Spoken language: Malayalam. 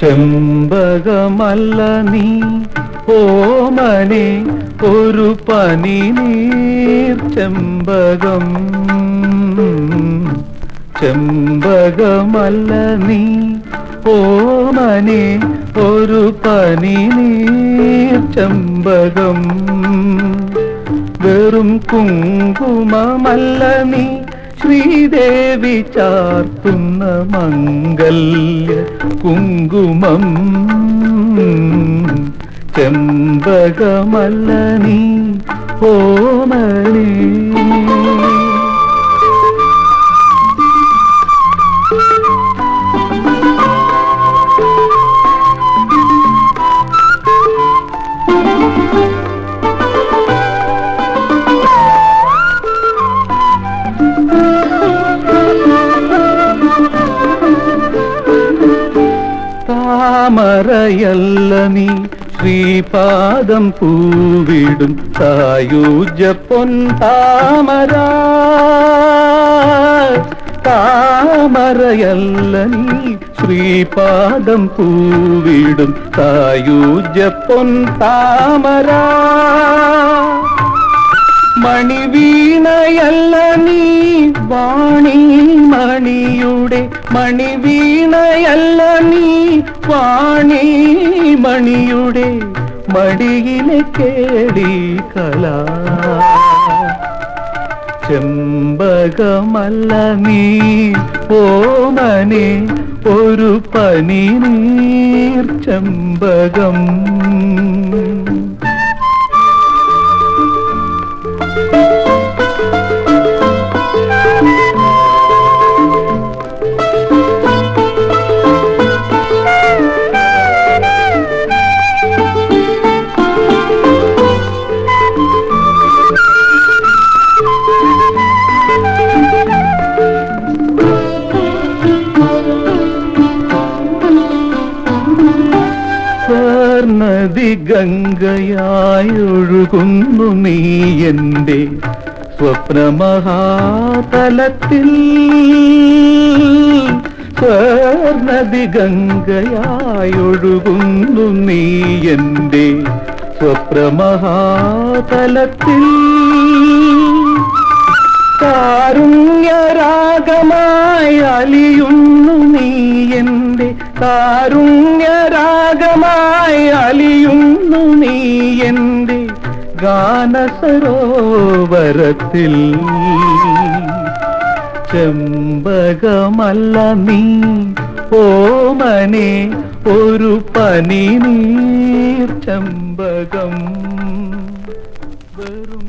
ചെമ്പകമല്ല നീ. ഓമനെ ഒരു പനി നീർ ചെമ്പകം. ചെമ്പകമല്ല നീ. ഓമനെ ഒരു പനി നീർ ചെമ്പകം. വെറും കുങ്കുമമല്ല നീ. ശ്രീദേവി ചാർത്തുന്ന മംഗല്യ കുങ്കുമം. ചെമ്പകമല്ല നീ ഓമനേ താമരയല്ല നീ. ശ്രീപാദം പൂവിടും തായൂജ പൊൻ താമര. താമരയല്ല നീ. ശ്രീപാദം പൂവിടും തായൂജ പൊൻ താമര. മണിവീണയല്ല നീ വാണി മണിയുടെ മണിവീണയല്ല നീ വാണി മണിയുടെ മടിയിലെ കേടി കല. ചെമ്പകമല്ല നീ ഓമനെ ഒരു പനി നീർ ചെമ്പകം സ്വർണതി ഗംഗയായൊഴുകുന്നു നീ എന്റെ സ്വപ്നമഹാതലത്തിൽ. സ്വർണതി ഗംഗയായൊഴുകുന്നു നീ എന്റെ സ്വപ്നമഹാതലത്തിൽ. കാരുണ്യരാഗമായി അലിയുന്നു നീ എന്റെ കാരുണ്യരാഗമായി അലിയുന്നു നീ എന്റെ ഗാനസരോവരത്തിൽ. ചെമ്പകമല്ല നീ ഓമനെ ഒരു പനി നീർ. ചെമ്പകം വെറും